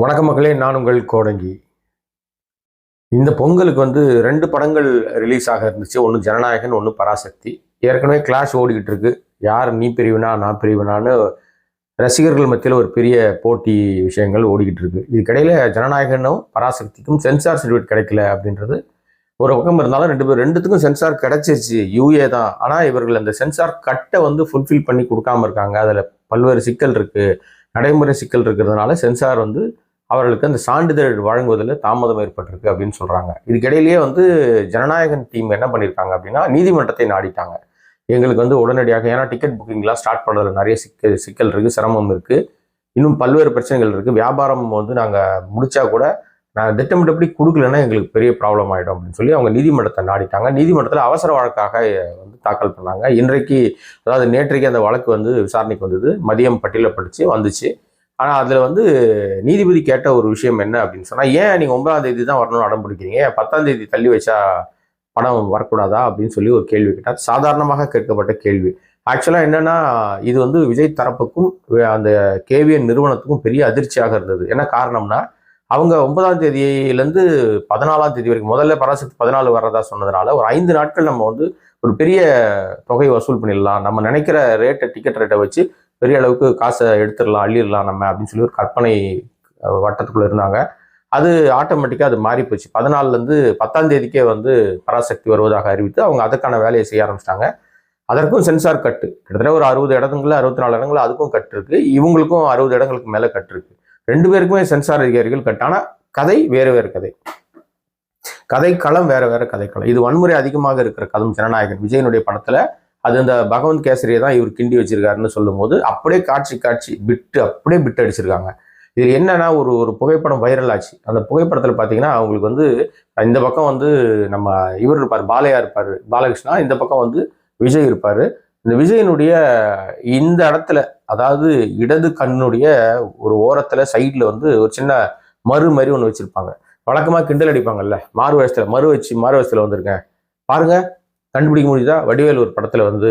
வணக்க மக்களே நான் உங்கள் கோடங்கி. இந்த பொங்கலுக்கு வந்து ரெண்டு படங்கள் ரிலீஸ் ஆக இருந்துச்சு. ஒன்று ஜனநாயகன் ஒன்று பராசக்தி. ஏற்கனவே கிளாஷ் ஓடிக்கிட்டு இருக்கு. யார் நீ பிரிவினா நான் பிரிவினான்னு ரசிகர்கள் மத்தியில் ஒரு பெரிய போட்டி விஷயங்கள் ஓடிக்கிட்டு இருக்கு. இதுக்கிடையில் ஜனநாயகனும் பராசக்திக்கும் சென்சார் சர்டிஃபிகேட் கிடைக்கல அப்படின்றது ஒரு பக்கம் இருந்தாலும் ரெண்டு பேர் ரெண்டுத்துக்கும் சென்சார் கிடைச்சிருச்சு. யூஏ தான். ஆனால் இவர்கள் அந்த சென்சார் கட்டை வந்து ஃபுல்ஃபில் பண்ணி கொடுக்காம இருக்காங்க. அதில் பல்வேறு சிக்கல் இருக்குது நடைமுறை சிக்கல் இருக்கிறதுனால சென்சார் வந்து அவர்களுக்கு அந்த சான்றிதழ் வழங்குவதில் தாமதம் ஏற்பட்டிருக்கு அப்படின்னு சொல்கிறாங்க இதுக்கிடையிலேயே வந்து ஜனநாயகன் டீம் என்ன பண்ணியிருக்காங்க அப்படின்னா நீதிமன்றத்தை நாடிட்டாங்க. எங்களுக்கு வந்து உடனடியாக ஏன்னா டிக்கெட் புக்கிங்லாம் ஸ்டார்ட் பண்ணுறதுல நிறைய சிக்கல் சிக்கல் இருக்குது சிரமம் இருக்குது இன்னும் பல்வேறு பிரச்சனைகள் இருக்குது வியாபாரம் வந்து நாங்கள் முடித்தா கூட நாங்கள் திட்டமிட்டபடி கொடுக்கலன்னா எங்களுக்கு பெரிய ப்ராப்ளம் ஆகிடும் அப்படின்னு சொல்லி அவங்க நீதிமன்றத்தை நாடிட்டாங்க. நீதிமன்றத்தில் அவசர வழக்காக வந்து தாக்கல் பண்ணாங்க. இன்றைக்கு அதாவது நேற்றைக்கு அந்த வழக்கு வந்து விசாரணைக்கு வந்தது. மதியம் பட்டியலப்படுத்தி வந்துச்சு. ஆனால் அதில் வந்து நீதிபதி கேட்ட ஒரு விஷயம் என்ன அப்படின்னு சொன்னால் ஏன் நீங்கள் ஒன்பதாம் தேதி தான் வரணும்னு அடம் பிடிக்கிறீங்க? பத்தாம் தேதி தள்ளி வச்சா படம் வரக்கூடாதா? அப்படின்னு சொல்லி ஒரு கேள்வி கேட்டார். சாதாரணமாக கேட்கப்பட்ட கேள்வி. ஆக்சுவலாக என்னென்னா இது வந்து விஜய் தரப்புக்கும் அந்த கேவிஎன் நிறுவனத்துக்கும் பெரிய அதிர்ச்சியாக இருந்தது. என்ன காரணம்னா அவங்க ஒன்பதாம் தேதியிலேருந்து பதினாலாம் தேதி வரைக்கும் முதல்ல பராசக்தி பதினாலு வர்றதா சொன்னதுனால ஒரு ஐந்து நாட்கள் நம்ம வந்து ஒரு பெரிய தொகை வசூல் பண்ணிடலாம். நம்ம நினைக்கிற ரேட்டை டிக்கெட் ரேட்டை வச்சு பெரிய அளவுக்கு காசை எடுத்துடலாம் அள்ளிடலாம் நம்ம அப்படின்னு சொல்லி ஒரு கற்பனை வட்டத்துக்குள்ளே இருந்தாங்க. அது ஆட்டோமேட்டிக்காக அது மாறி போச்சு. பதினாலுலேருந்து பத்தாம் தேதிக்கே வந்து பராசக்தி வருவதாக அறிவித்து அவங்க அதுக்கான வேலையை செய்ய ஆரம்பிச்சிட்டாங்க. அதற்கும் சென்சார் கட்டு கிட்டத்தட்ட ஒரு அறுபது இடங்களில் அறுபத்தி நாலு இடங்களில் அதுக்கும் கட்டு இருக்கு. இவங்களுக்கும் அறுபது இடங்களுக்கு மேலே கட்டு இருக்கு. ரெண்டு பேருக்குமே சென்சார் அதிகாரிகள் கட் ஆனால் கதை வேறு வேறு கதை. கதைக்களம் வேற வேற கதைக்களம். இது வன்முறை அதிகமாக இருக்கிற கதம் ஜனநாயகன். விஜயனுடைய படத்துல அது இந்த பகவந்த் கேசரியை தான் இவர் கிண்டி வச்சிருக்காருன்னு சொல்லும்போது அப்படியே காட்சி காட்சி பிட்டு அப்படியே பிட்டு அடிச்சிருக்காங்க. இது என்னன்னா ஒரு ஒரு புகைப்படம் வைரல் ஆச்சு. அந்த புகைப்படத்தில் பார்த்தீங்கன்னா அவங்களுக்கு வந்து இந்த பக்கம் வந்து நம்ம இவர் இருப்பார் பாலையா இருப்பார் பாலகிருஷ்ணா. இந்த பக்கம் வந்து விஜய் இருப்பார். இந்த விஜயனுடைய இந்த இடத்துல அதாவது இடது கண்ணுடைய ஒரு ஓரத்தில் சைடில் வந்து ஒரு சின்ன மறு மாதிரி ஒன்று வச்சுருப்பாங்க. வழக்கமாக கிண்டல் அடிப்பாங்கல்ல. மாறு வயசத்தில் மறு வச்சு மாறு வயசத்தில் வந்திருக்கேன். பாருங்கள் கண்டுபிடிக்க முடியுதா? வடிவேல் ஒரு படத்தில் வந்து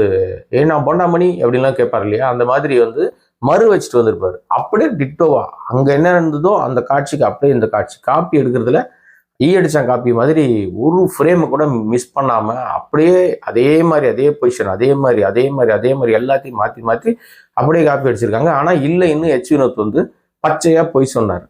ஏ நான் பொண்டாமணி அப்படின்லாம் கேட்பார் இல்லையா? அந்த மாதிரி வந்து மறு வச்சுட்டு வந்திருப்பார். அப்படியே டிட்டோவா அங்கே என்ன இருந்ததோ அந்த காட்சிக்கு அப்படியே இந்த காட்சி. காப்பி எடுக்கிறதுல ஈ அடிச்சான் காப்பி மாதிரி ஒரு ஃப்ரேமை கூட மிஸ் பண்ணாமல் அப்படியே அதே மாதிரி அதே பொசிஷன் அதே மாதிரி அதே மாதிரி அதே மாதிரி எல்லாத்தையும் மாற்றி மாற்றி அப்படியே காப்பி அடிச்சிருக்காங்க. ஆனால் இல்லை இன்னும் எச் வினோத் வந்து பச்சையாக பொய் சொன்னார்.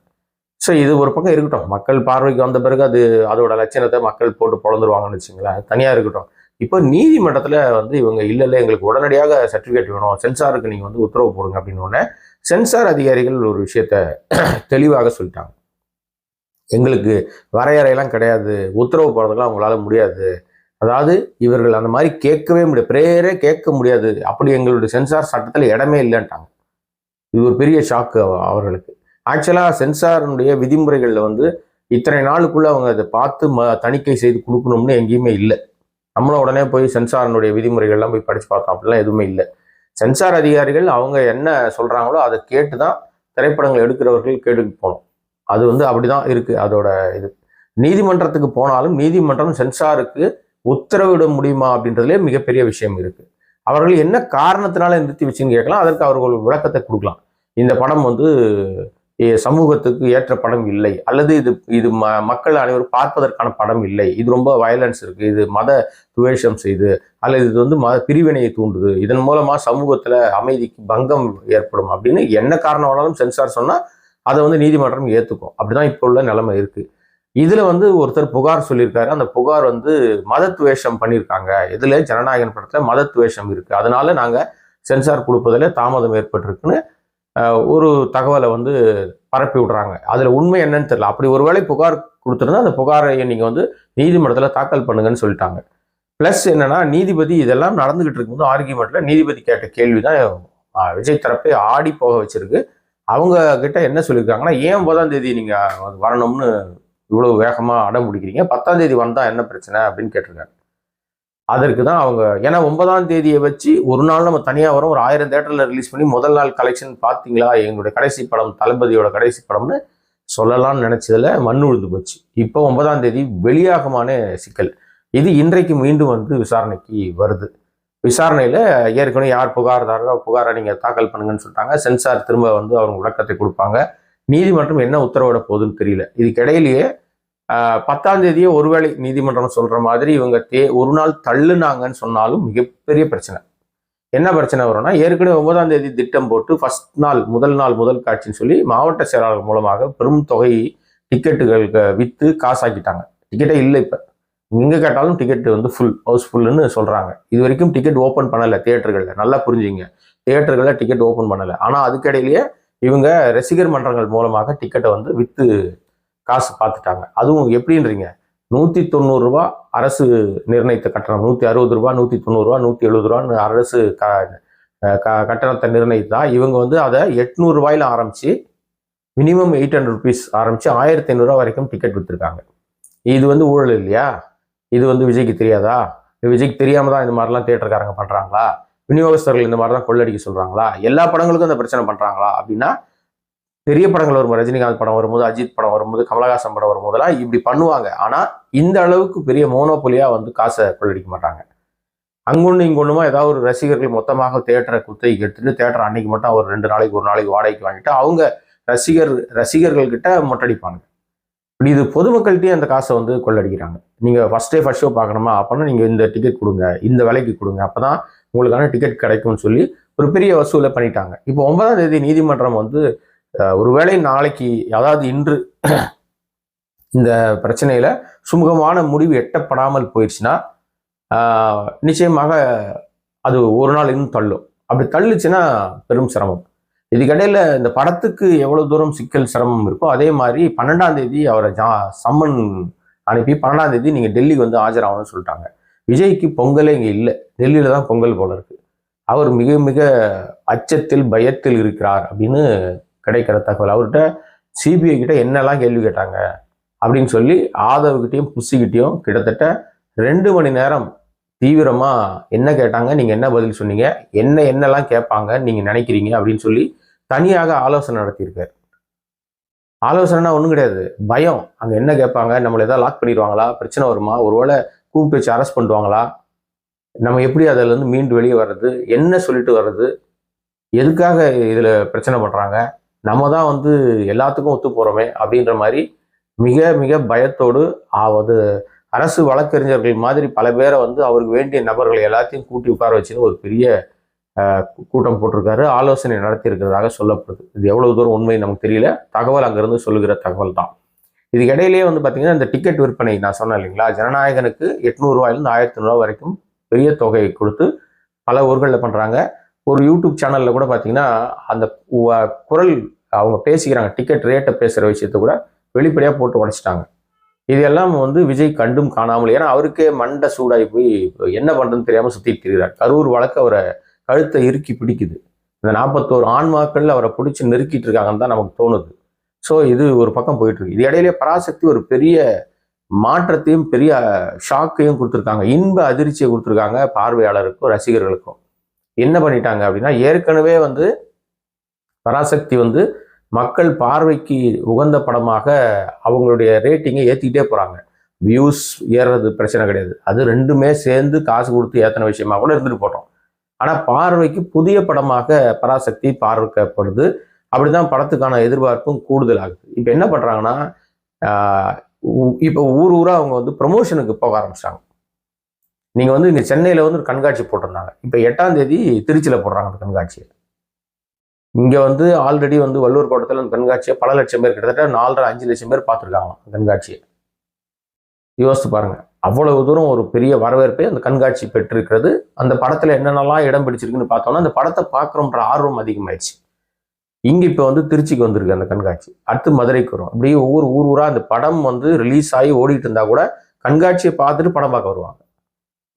ஸோ இது ஒரு பக்கம் இருக்கட்டும். மக்கள் பார்வைக்கு வந்த பிறகு அது அதோட லட்சணத்தை மக்கள் போட்டு பிறந்துருவாங்கன்னு வச்சுங்களேன். தனியாக இருக்கட்டும். இப்போ நீதிமன்றத்தில் வந்து இவங்க இல்லை இல்லை எங்களுக்கு உடனடியாக சர்டிஃபிகேட் வேணும். சென்சாருக்கு நீங்கள் வந்து உத்தரவு போடுங்க அப்படின்னு உடனே சென்சார் அதிகாரிகள் ஒரு விஷயத்த தெளிவாக சொல்லிட்டாங்க. எங்களுக்கு வரையறையெல்லாம் கிடையாது. உத்தரவு போடுறதுலாம் அவங்களால முடியாது. அதாவது இவர்கள் அந்த மாதிரி கேட்கவே முடியாது. பிரேயரே கேட்க முடியாது. அப்படி எங்களுடைய சென்சார் சட்டத்தில் இடமே இல்லைன்ட்டாங்க. இது ஒரு பெரிய ஷாக்கு அவர்களுக்கு. ஆக்சுவலாக சென்சாரினுடைய விதிமுறைகளில் வந்து இத்தனை நாளுக்குள்ளே அவங்க அதை பார்த்து ம தணிக்கை செய்து கொடுக்கணும்னு எங்கேயுமே இல்லை. நம்மளும் உடனே போய் சென்சாரினுடைய விதிமுறைகள்லாம் போய் படித்து பார்த்தோம். அப்படிலாம் எதுவுமே இல்லை. சென்சார் அதிகாரிகள் அவங்க என்ன சொல்கிறாங்களோ அதை கேட்டு தான் திரைப்படங்கள் எடுக்கிறவர்கள் கேட்டுக்கு போகணும். அது வந்து அப்படிதான் இருக்கு. அதோட இது. நீதிமன்றத்துக்கு போனாலும் நீதிமன்றம் சென்சாருக்கு உத்தரவிட முடியுமா அப்படின்றதுலே மிகப்பெரிய விஷயம் இருக்கு. அவர்கள் என்ன காரணத்தினால நிறுத்தி வச்சுன்னு கேட்கலாம். அதற்கு அவர்கள் விளக்கத்தை கொடுக்கலாம். இந்த படம் வந்து சமூகத்துக்கு ஏற்ற படம் இல்லை. அல்லது இது இது ம மக்கள் அனைவரும் பார்ப்பதற்கான படம் இல்லை. இது ரொம்ப வயலன்ஸ் இருக்குது இது மத துவேஷம் செய்து அல்லது இது வந்து மத பிரிவினையை தூண்டுது. இதன் மூலமாக சமூகத்தில் அமைதிக்கு பங்கம் ஏற்படும் அப்படின்னு என்ன காரணம் வேணாலும் சென்சார் சொன்னால் அதை வந்து நீதிமன்றம் ஏற்றுக்கும் அப்படிதான் இப்போ உள்ள நிலைமை இருக்கு. இதுல வந்து ஒருத்தர் புகார் சொல்லியிருக்காரு. அந்த புகார் வந்து மத பண்ணியிருக்காங்க. இதுல ஜனநாயகன் படத்துல மத துவேஷம் இருக்கு. அதனால நாங்க சென்சார் கொடுப்பதில் தாமதம் ஏற்பட்டிருக்குன்னு ஒரு தகவலை வந்து பரப்பி விடுறாங்க. அதுல உண்மை என்னன்னு தெரியல. அப்படி ஒருவேளை புகார் கொடுத்துருந்தா அந்த புகாரை நீங்க வந்து நீதிமன்றத்துல தாக்கல் பண்ணுங்கன்னு சொல்லிட்டாங்க. ப்ளஸ் என்னன்னா நீதிபதி இதெல்லாம் நடந்துகிட்டு இருக்கும்போது ஆர்கியூமெண்ட்ல நீதிபதி கேட்ட கேள்விதான் விஜய் தரப்பை ஆடி போக வச்சிருக்கு. அவங்க கிட்ட என்ன சொல்லியிருக்காங்கன்னா ஏன் ஒன்பதாம் தேதி நீங்க வரணும்னு இவ்வளவு வேகமா அடம் பிடிக்கிறீங்க? பத்தாம் தேதி வந்தா என்ன பிரச்சனை? அப்படின்னு கேட்டிருக்காங்க. அதற்கு தான் அவங்க ஏன்னா ஒன்பதாம் தேதியை வச்சு ஒரு நாள் நம்ம தனியாக வரோம். ஒரு ஆயிரம் தேட்டரில் ரிலீஸ் பண்ணி முதல் நாள் கலெக்ஷன் பார்த்தீங்களா? எங்களுடைய கடைசி படம் தளபதியோட கடைசி படம்னு சொல்லலாம்னு நினைச்சதுல மண் உழுது போச்சு. இப்போ ஒன்பதாம் தேதி வெளியாகுமான சிக்கல். இது இன்றைக்கு மீண்டும் வந்து விசாரணைக்கு வருது. விசாரணையில் ஏற்கனவே யார் புகார்தாரோ புகாரை நீங்கள் தாக்கல் பண்ணுங்கன்னு சொல்லிட்டாங்க. சென்சார் திரும்ப வந்து அவங்க விளக்கத்தை கொடுப்பாங்க. நீதிமன்றம் என்ன உத்தரவிட போகுதுன்னு தெரியல. இதுக்கிடையிலேயே பத்தாம் தேதியே ஒருவேளை நீதிமன்றம் சொல்கிற மாதிரி இவங்க தே ஒரு நாள் தள்ளுனாங்கன்னு சொன்னாலும் மிகப்பெரிய பிரச்சனை. என்ன பிரச்சனை வரும்னா ஏற்கனவே ஒன்பதாம் தேதி திட்டம் போட்டு ஃபர்ஸ்ட் நாள் முதல் நாள் முதல் காட்சின்னு சொல்லி மாவட்ட செயலாளர் மூலமாக பெரும் தொகை டிக்கெட்டுகள் விற்று காசாக்கிட்டாங்க. டிக்கெட்டே இல்லை இப்போ. எங்கே கேட்டாலும் டிக்கெட் வந்து ஃபுல் ஹவுஸ்ஃபுல்லுன்னு சொல்கிறாங்க இது வரைக்கும் டிக்கெட் ஓப்பன் பண்ணலை தியேட்டர்களில் நல்லா புரிஞ்சுங்க. தியேட்டர்களில் டிக்கெட் ஓப்பன் பண்ணலை. ஆனால் அதுக்கிடையிலேயே இவங்க ரசிகர் மன்றங்கள் மூலமாக டிக்கெட்டை வந்து விற்று காசு பார்த்துட்டாங்க அதுவும் எப்படின்றீங்க? நூற்றி தொண்ணூறுரூவா அரசு நிர்ணயித்த கட்டணம். நூற்றி அறுபது ரூபா நூற்றி தொண்ணூறுரூவா நூற்றி எழுபது ரூபான்னு அரசு க க- கட்டணத்தை நிர்ணயித்தா இவங்க வந்து அதை எட்நூறு ஆரம்பித்து மினிமம் எயிட் ஹண்ட்ரட் ருபீஸ் ஆரம்பித்து ஆயிரத்தி ஐநூறுரூவா வரைக்கும் டிக்கெட் விற்றுருக்காங்க இது வந்து ஊழல் இல்லையா? இது வந்து விஜய்க்கு தெரியாதா? விஜய்க்கு தெரியாம தான் இந்த மாதிரிலாம் தேட்டருக்காரங்க பண்றாங்களா? விநியோகஸ்தர்கள் இந்த மாதிரி தான் கொள்ளடிக்க சொல்றாங்களா? எல்லா படங்களுக்கும் இந்த பிரச்சனை பண்றாங்களா? அப்படின்னா பெரிய படங்கள் வரும் ரஜினிகாந்த் படம் வரும்போது அஜித் படம் வரும்போது கமலஹாசன் படம் வரும்போதெல்லாம் இப்படி பண்ணுவாங்க. ஆனா இந்த அளவுக்கு பெரிய மோனோபொலியா வந்து காசை கொள்ளடிக்க மாட்டாங்க. அங்கொன்று இங்கொன்றுமா ஏதாவது ஒரு ரசிகர்கள் மொத்தமாக தேட்டரை குத்தகைக்கு எடுத்துட்டு தேட்டர் அன்னைக்கு மட்டும் ஒரு ரெண்டு நாளைக்கு ஒரு நாளைக்கு வாடகைக்கு வாங்கிட்டு அவங்க ரசிகர் ரசிகர்கள் கிட்ட மொட்டடிப்பாங்க இது பொதுமக்கள்கிட்டயே அந்த காசை வந்து கொள்ளடிக்கிறாங்க. நீங்கள் ஃபர்ஸ்ட் டே ஃபர்ஸ்ட் ஷோ பார்க்கணுமா? அப்போனா நீங்கள் இந்த டிக்கெட் கொடுங்க. இந்த விலைக்கு கொடுங்க. அப்போ தான் உங்களுக்கான டிக்கெட் கிடைக்கும்னு சொல்லி ஒரு பெரிய வசூலை பண்ணிட்டாங்க. இப்போ ஒன்பதாம் தேதி நீதிமன்றம் வந்து ஒருவேளை நாளைக்கு அதாவது இன்று இந்த பிரச்சனையில் சுமூகமான முடிவு எட்டப்படாமல் போயிடுச்சுன்னா நிச்சயமாக அது ஒரு நாள் இன்னும் தள்ளும். அப்படி தள்ளுச்சுன்னா பெரும் சிரமம். இதுக்கடையில் இந்த படத்துக்கு எவ்வளோ தூரம் சிக்கல் சிரமம் இருக்கோ அதே மாதிரி பன்னெண்டாம் தேதி அவரை ஜா சம்மன் அனுப்பி பன்னெண்டாம் தேதி நீங்கள் டெல்லிக்கு வந்து ஆஜராகணும்னு சொல்லிட்டாங்க. விஜய்க்கு பொங்கலே இங்கே இல்லை. டெல்லியில் தான் பொங்கல் போல இருக்கு. அவர் மிக மிக அச்சத்தில் பயத்தில் இருக்கிறார் அப்படின்னு கிடைக்கிற தகவல். அவர்கிட்ட சிபிஐ கிட்ட என்னெல்லாம் கேள்வி கேட்டாங்க அப்படின்னு சொல்லி ஆதவ்கிட்டையும் புஷிக்கிட்டையும் கிட்டத்தட்ட ரெண்டு மணி நேரம் தீவிரமாக என்ன கேட்டாங்க நீங்கள் என்ன பதில் சொன்னீங்க என்ன என்னெல்லாம் கேட்பாங்க நீங்கள் நினைக்கிறீங்க அப்படின்னு சொல்லி தனியாக ஆலோசனை நடத்தியிருக்காரு. ஆலோசனைனா ஒன்றும் கிடையாது. பயம். அங்கே என்ன கேட்பாங்க? நம்மளை ஏதாவது லாக் பண்ணிடுவாங்களா? பிரச்சனை வருமா? ஒருவேளை கூப்பிட்டு வச்சு அரெஸ்ட் பண்ணுவாங்களா நம்ம எப்படி அதிலேருந்து மீண்டு வெளியே வர்றது? என்ன சொல்லிட்டு வர்றது? எதுக்காக இதில் பிரச்சனை பண்ணுறாங்க நம்ம தான் வந்து எல்லாத்துக்கும் ஒத்து போகிறோமே அப்படின்ற மாதிரி மிக மிக பயத்தோடு ஆவது அரசு வழக்கறிஞர்கள் மாதிரி பல பேரை வந்து அவருக்கு வேண்டிய நபர்களை எல்லாத்தையும் கூட்டி உட்கார வச்சுன்னு ஒரு பெரிய கூட்டம் போட்டிருக்காரு. ஆலோசனை நடத்தியிருக்கிறதாக சொல்லப்படுது. இது எவ்வளவு தூரம் உண்மை நமக்கு தெரியல. தகவல் அங்கிருந்து சொல்லுகிற தகவல் தான். இதுக்கு இடையிலேயே வந்து பார்த்தீங்கன்னா இந்த டிக்கெட் விற்பனை நான் சொன்னேன் இல்லைங்களா? ஜனநாயகனுக்கு எட்நூறுவாயிலிருந்து ஆயிரத்தி ரூபா வரைக்கும் பெரிய தொகையை கொடுத்து பல ஊர்களில் பண்ணுறாங்க ஒரு யூடியூப் சேனலில் கூட பார்த்தீங்கன்னா அந்த குரல் அவங்க பேசிக்கிறாங்க. டிக்கெட் ரேட்டை பேசுகிற விஷயத்த கூட வெளிப்படையாக போட்டு உடச்சிட்டாங்க. இதெல்லாம் வந்து விஜய் கண்டும் காணாமல் ஏன்னா அவருக்கே மண்டை சூடாகி போய் என்ன பண்ணுறதுன்னு தெரியாமல் சுற்றிட்டு இருக்கிறார். கரூர் வழக்கு அவரை கழுத்தை இறுக்கி பிடிக்குது. இந்த நாற்பத்தோரு ஆன்மாக்கள் அவரை பிடிச்சி நெருக்கிட்டு இருக்காங்கன்னு தான் நமக்கு தோணுது. ஸோ இது ஒரு பக்கம் போயிட்டு இருக்கு இது இடையிலே பராசக்தி ஒரு பெரிய மாற்றத்தையும் பெரிய ஷாக்கையும் கொடுத்துருக்காங்க. இன்ப அதிர்ச்சியை கொடுத்துருக்காங்க பார்வையாளருக்கும் ரசிகர்களுக்கும். என்ன பண்ணிட்டாங்க அப்படின்னா ஏற்கனவே வந்து பராசக்தி வந்து மக்கள் பார்வைக்கு உகந்த படமாக அவங்களுடைய ரேட்டிங்கை ஏற்றிக்கிட்டே போகிறாங்க வியூஸ் ஏறுறது பிரச்சனை கிடையாது. அது ரெண்டுமே சேர்ந்து காசு கொடுத்து ஏற்றின விஷயமா கூட இருந்துட்டு போட்டோம். ஆனால் பார்வைக்கு புதிய படமாக பராசக்தி பார்வைக்கப்படுது அப்படிதான் படத்துக்கான எதிர்பார்ப்பும் கூடுதலாகுது. இப்போ என்ன பண்ணுறாங்கன்னா இப்போ ஊர் ஊரா அவங்க வந்து ப்ரமோஷனுக்கு போக ஆரம்பிச்சிட்டாங்க. நீங்கள் வந்து இங்கே சென்னையில் வந்து ஒரு கண்காட்சி போட்டிருந்தாங்க. இப்போ எட்டாம் தேதி திருச்சியில் போடுறாங்க அந்த கண்காட்சியை. இங்கே வந்து ஆல்ரெடி வந்து வள்ளூர் கோட்டத்தில் அந்த கண்காட்சியை பல லட்சம் பேர் கிட்டத்தட்ட நாலரை அஞ்சு லட்சம் பேர் பார்த்துருக்காங்க கண்காட்சியை. யோசித்து பாருங்க. அவ்வளவு தூரம் ஒரு பெரிய வரவேற்பை அந்த கண்காட்சி பெற்றிருக்கிறது. அந்த படத்தில் என்னென்னலாம் இடம் பிடிச்சிருக்குன்னு பார்த்தோம்னா அந்த படத்தை பார்க்குறோம்ன்ற ஆர்வம் அதிகமாயிடுச்சு. இங்கே இப்போ வந்து திருச்சிக்கு வந்திருக்கு அந்த கண்காட்சி. அடுத்து மதுரைக்கு வரும். அப்படியே ஒவ்வொரு ஊர் ஊராக அந்த படம் வந்து ரிலீஸ் ஆகி ஓடிட்டு இருந்தால் கூட கண்காட்சியை பார்த்துட்டு படம் பார்க்க வருவாங்க.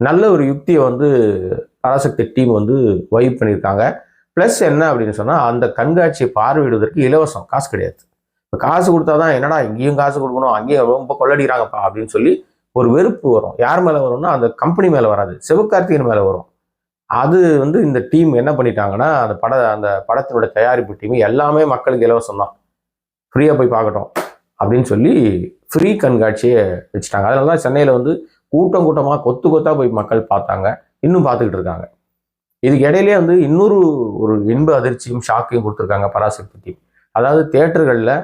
நல்ல ஒரு யுக்தியை வந்து பராசக்தி டீம் வந்து வைப் பண்ணியிருக்காங்க. ப்ளஸ் என்ன அப்படின்னு சொன்னால் அந்த கண்காட்சியை பார்வையிடுவதற்கு இலவசம். காசு கிடையாது. இப்போ காசு கொடுத்தா தான் என்னடா இங்கேயும் காசு கொடுக்கணும் அங்கேயும் ரொம்ப கொள்ளடிக்கிறாங்கப்பா அப்படின்னு சொல்லி ஒரு வெறுப்பு வரும். யார் மேலே வரும்னா அந்த கம்பெனி மேலே வராது. சிவகார்த்திகன் மேலே வரும். அது வந்து இந்த டீம் என்ன பண்ணிட்டாங்கன்னா அந்த பட அந்த படத்தினோட தயாரிப்பு டீம் எல்லாமே மக்களுக்கு இலவசம் தான். ஃப்ரீயாக போய் பார்க்கட்டும் அப்படின்னு சொல்லி ஃப்ரீ கண்காட்சியை வச்சுட்டாங்க. அதனால தான் சென்னையில் வந்து கூட்டம் கூட்டமாக கொத்து கொத்தாக போய் மக்கள் பார்த்தாங்க. இன்னும் பார்த்துக்கிட்டு இருக்காங்க. இதுக்கு இடையிலே வந்து இன்னொரு ஒரு இன்ப அதிர்ச்சியும் ஷாக்கையும் கொடுத்துருக்காங்க பராசக்தி டீம் அதாவது தேட்டர்களில்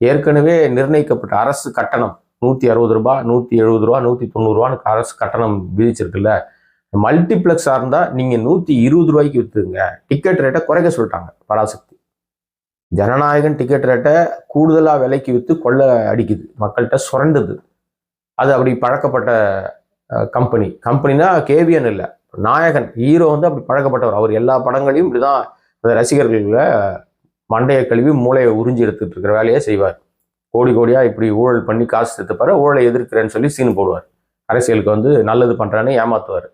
ஏற்கனவே நிர்ணயிக்கப்பட்ட அரசு கட்டணம் நூற்றி அறுபது ரூபா நூற்றி எழுபது ரூபா நூற்றி தொண்ணூறுரூவான்னு அரசு கட்டணம் விதிச்சிருக்குல்ல. மல்டிப்ளெக்ஸாக இருந்தால் நீங்கள் நூற்றி இருபது ரூபாய்க்கு விற்றுங்க டிக்கெட் ரேட்டை குறைக்க சொல்லிட்டாங்க பராசக்தி. ஜனநாயகன் டிக்கெட் ரேட்டை கூடுதலாக விலைக்கு விற்று கொள்ள அடிக்குது. மக்கள்கிட்ட சுரண்டுது. அது அப்படி பழக்கப்பட்ட கம்பெனி. கம்பெனினா கேவியன் இல்லை. நாயகன் ஹீரோ வந்து அப்படி பழக்கப்பட்டவர். அவர் எல்லா படங்களையும் இப்படிதான் அந்த ரசிகர்களில் மண்டையை கழுவி மூளையை உறிஞ்சி எடுத்துட்டு இருக்கிற வேலையை செய்வார். கோடி கோடியாக இப்படி ஊழல் பண்ணி காசு எடுத்துப்பாரு ஊழலை எதிர்க்கிறேன்னு சொல்லி சீன் போடுவார். அரசியலுக்கு வந்து நல்லது பண்ணுறான்னு ஏமாத்துவார்.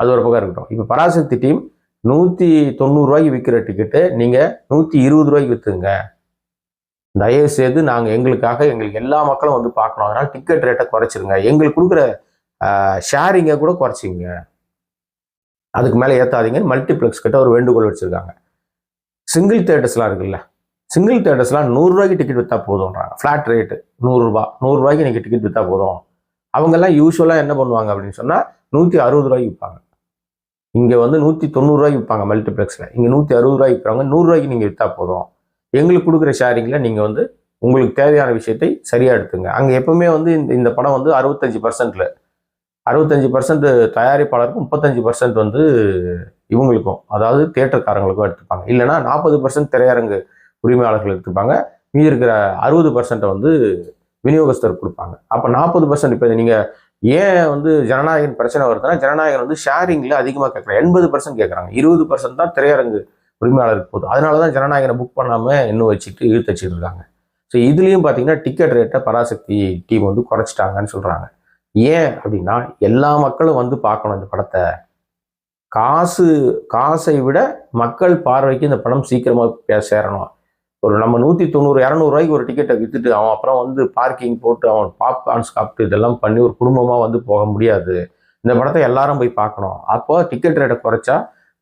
அது ஒரு பக்கம் இருக்கட்டும். இப்போ பராசக்தி டீம் நூற்றி தொண்ணூறுரூவாய்க்கு விற்கிற டிக்கெட்டு நீங்கள் நூற்றி இருபது ரூபாய்க்கு விற்றுங்க தயவு செய்து நாங்கள் எங்களுக்காக எங்களுக்கு எல்லா மக்களும் வந்து பார்க்கணும். அதனால் டிக்கெட் ரேட்டை குறைச்சிருங்க. எங்களுக்கு கொடுக்குற ஷேரிங்கை கூட குறைச்சிங்க அதுக்கு மேலே ஏற்றாதீங்க மல்டிப்ளெக்ஸ் கிட்ட ஒரு வேண்டுகோள் வச்சுருக்காங்க. சிங்கிள் தேட்டர்ஸ்லாம் இருக்குல்ல சிங்கிள் தேட்டர்ஸ்லாம் நூறுரூவாய்க்கு டிக்கெட் விற்றா போதும்ன்றாங்க. ஃப்ளாட் ரேட்டு நூறுரூவா நூறுரூவாய்க்கு நீங்கள் டிக்கெட் விற்றா போதும். அவங்கெல்லாம் யூஸ்வலாக என்ன பண்ணுவாங்க அப்படின்னு சொன்னால் நூற்றி அறுபது ரூபாய்க்கு விற்பாங்க இங்கே வந்து நூற்றி தொண்ணூறுரூவாய்க்கு விற்பாங்க மல்டிப்ளெக்ஸில் இங்கே நூற்றி அறுபது ரூபாய்க்கு விற்பாங்க நூறுரூவாய்க்கு நீங்கள் விற்றா போதும். எங்களுக்கு கொடுக்குற ஷேரிங்கில் நீங்கள் வந்து உங்களுக்கு தேவையான விஷயத்தை சரியாக எடுத்துங்க. அங்கே எப்பவுமே வந்து இந்த இந்த படம் வந்து அறுபத்தஞ்சு பர்சன்ட்டில் அறுபத்தஞ்சு பர்சன்ட் தயாரிப்பாளருக்கும் முப்பத்தஞ்சு பர்சன்ட் வந்து இவங்களுக்கும் அதாவது தேட்டர்காரங்களுக்கும் எடுத்துப்பாங்க. இல்லைன்னா நாற்பது பர்சன்ட் திரையரங்கு உரிமையாளர்கள் எடுத்துப்பாங்க மீதி இருக்கிற அறுபது பர்சன்ட்டை வந்து விநியோகஸ்தர் கொடுப்பாங்க. அப்போ நாற்பது பர்சன்ட் இப்போ நீங்கள் ஏன் வந்து ஜனநாயகன் பிரச்சனை வருதுன்னா ஜனநாயகன் வந்து ஷேரிங்கில் அதிகமாக கேட்குறாங்க. எண்பது பர்சன்ட் கேட்குறாங்க. இருபது பர்சன்ட் தான் திரையரங்கு உரிமையாளருக்கு போதும் அதனால தான் ஜனநாயகனை புக் பண்ணாமல் இன்னும் வச்சுட்டு இழுத்து வச்சுட்டு இருக்காங்க. ஸோ இதுலேயும் பார்த்தீங்கன்னா டிக்கெட் ரேட்டை பராசக்தி டீம் வந்து குறைச்சிட்டாங்கன்னு சொல்கிறாங்க ஏன் அப்படின்னா எல்லா மக்களும் வந்து பார்க்கணும் இந்த படத்தை. காசு காசை விட மக்கள் பார்வைக்கு இந்த படம் சீக்கிரமாக சேரணும். ஒரு நம்ம நூற்றி தொண்ணூறு இரநூறுவாய்க்கு ஒரு டிக்கெட்டை விற்றுட்டு அவன் அப்புறம் வந்து பார்க்கிங் போட்டு அவன் பாப்கார்ன்ஸ் சாப்பிட்டு இதெல்லாம் பண்ணி ஒரு குடும்பமாக வந்து போக முடியாது. இந்த படத்தை எல்லாரும் போய் பார்க்கணும். அப்போ டிக்கெட் ரேட்டை குறைச்சா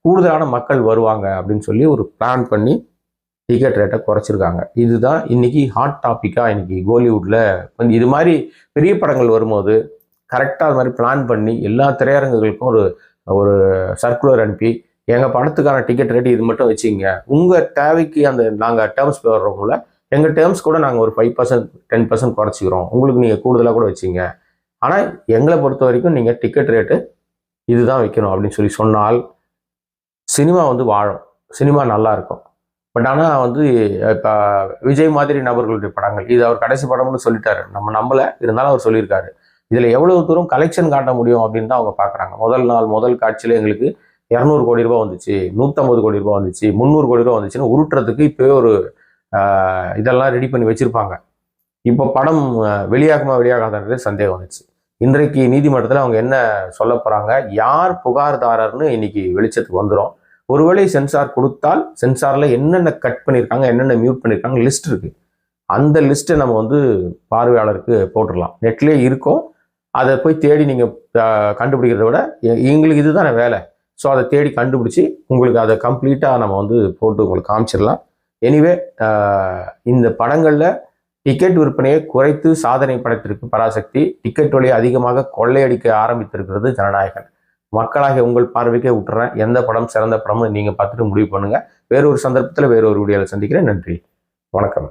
கூடுதலான மக்கள் வருவாங்க அப்படின்னு சொல்லி ஒரு பிளான் பண்ணி டிக்கெட் ரேட்டை குறைச்சிருக்காங்க. இதுதான் இன்னைக்கு ஹாட் டாப்பிக்காக இன்னைக்கு கோலிவுட்டில் கொஞ்சம் இது மாதிரி பெரிய படங்கள் வரும்போது கரெக்டாக அது மாதிரி பிளான் பண்ணி எல்லா திரையரங்குகளுக்கும் ஒரு ஒரு சர்க்குலர் அனுப்பி எங்கள் படத்துக்கான டிக்கெட் ரேட் இது மட்டும் வச்சுங்க உங்கள் தேவைக்கு அந்த நாங்கள் டேர்ம்ஸ் வர்றவங்கள எங்கள் டேர்ம்ஸ் கூட நாங்கள் ஒரு ஃபைவ் பர்சன்ட் டென் பர்சன்ட் குறைச்சிக்கிறோம். உங்களுக்கு நீங்கள் கூடுதலாக கூட வச்சுங்க ஆனால் எங்களை பொறுத்த வரைக்கும் நீங்கள் டிக்கெட் ரேட்டு இதுதான் வைக்கணும் அப்படின்னு சொல்லி சொன்னால் சினிமா வந்து வாழும். சினிமா நல்லா இருக்கும். பட் ஆனால் வந்து இப்போ விஜய் மாதிரி நபர்களுடைய படங்கள் இது அவர் கடைசி படம்னு சொல்லிட்டாரு. நம்ம நம்மளை இருந்தாலும் அவர் சொல்லியிருக்காரு. இதில் எவ்வளோ தூரம் கலெக்ஷன் காட்ட முடியும் அப்படின்னு தான் அவங்க பார்க்குறாங்க முதல் நாள் முதல் காட்சியில் எங்களுக்கு இரநூறு கோடி ரூபா வந்துச்சு நூற்றம்பது கோடி ரூபா வந்துச்சு முந்நூறு கோடி ரூபா வந்துச்சுன்னு உருட்டுறதுக்கு இப்போவே ஒரு இதெல்லாம் ரெடி பண்ணி வச்சுருப்பாங்க. இப்போ படம் வெளியாகுமா வெளியாகாதன்றது சந்தேகம் வந்துச்சு. இன்றைக்கு நீதிமன்றத்தில் அவங்க என்ன சொல்ல போகிறாங்க யார் புகார்தாரர்னு இன்னைக்கு வெளிச்சத்துக்கு வந்துடும் ஒருவேளை சென்சார் கொடுத்தால் சென்சாரில் என்னென்ன கட் பண்ணியிருக்காங்க என்னென்ன மியூட் பண்ணியிருக்காங்க லிஸ்ட் இருக்குது அந்த லிஸ்ட்டை நம்ம வந்து பார்வையாளருக்கு போட்டுடலாம். நெட்லேயே இருக்கும். அதை போய் தேடி நீங்கள் கண்டுபிடிக்கிறத விட எங்களுக்கு இதுதானே வேலை. ஸோ அதை தேடி கண்டுபிடிச்சி உங்களுக்கு அதை கம்ப்ளீட்டாக நம்ம வந்து போட்டு உங்களுக்கு காமிச்சிடலாம். எனிவே இந்த படங்களில் டிக்கெட் விற்பனையை குறைத்து சாதனை படைத்திருக்கு பராசக்தி டிக்கெட் வழியை அதிகமாக கொள்ளையடிக்க ஆரம்பித்திருக்கிறது ஜனநாயகன். மக்களாக உங்கள் பார்வைக்கே விட்டுறேன் எந்த படம் சிறந்த படம்னு நீங்கள் பார்த்துட்டு முடிவு பண்ணுங்கள் வேறொரு சந்தர்ப்பத்தில் வேறொரு வீடியோவில் சந்திக்கிறேன். நன்றி. வணக்கம்.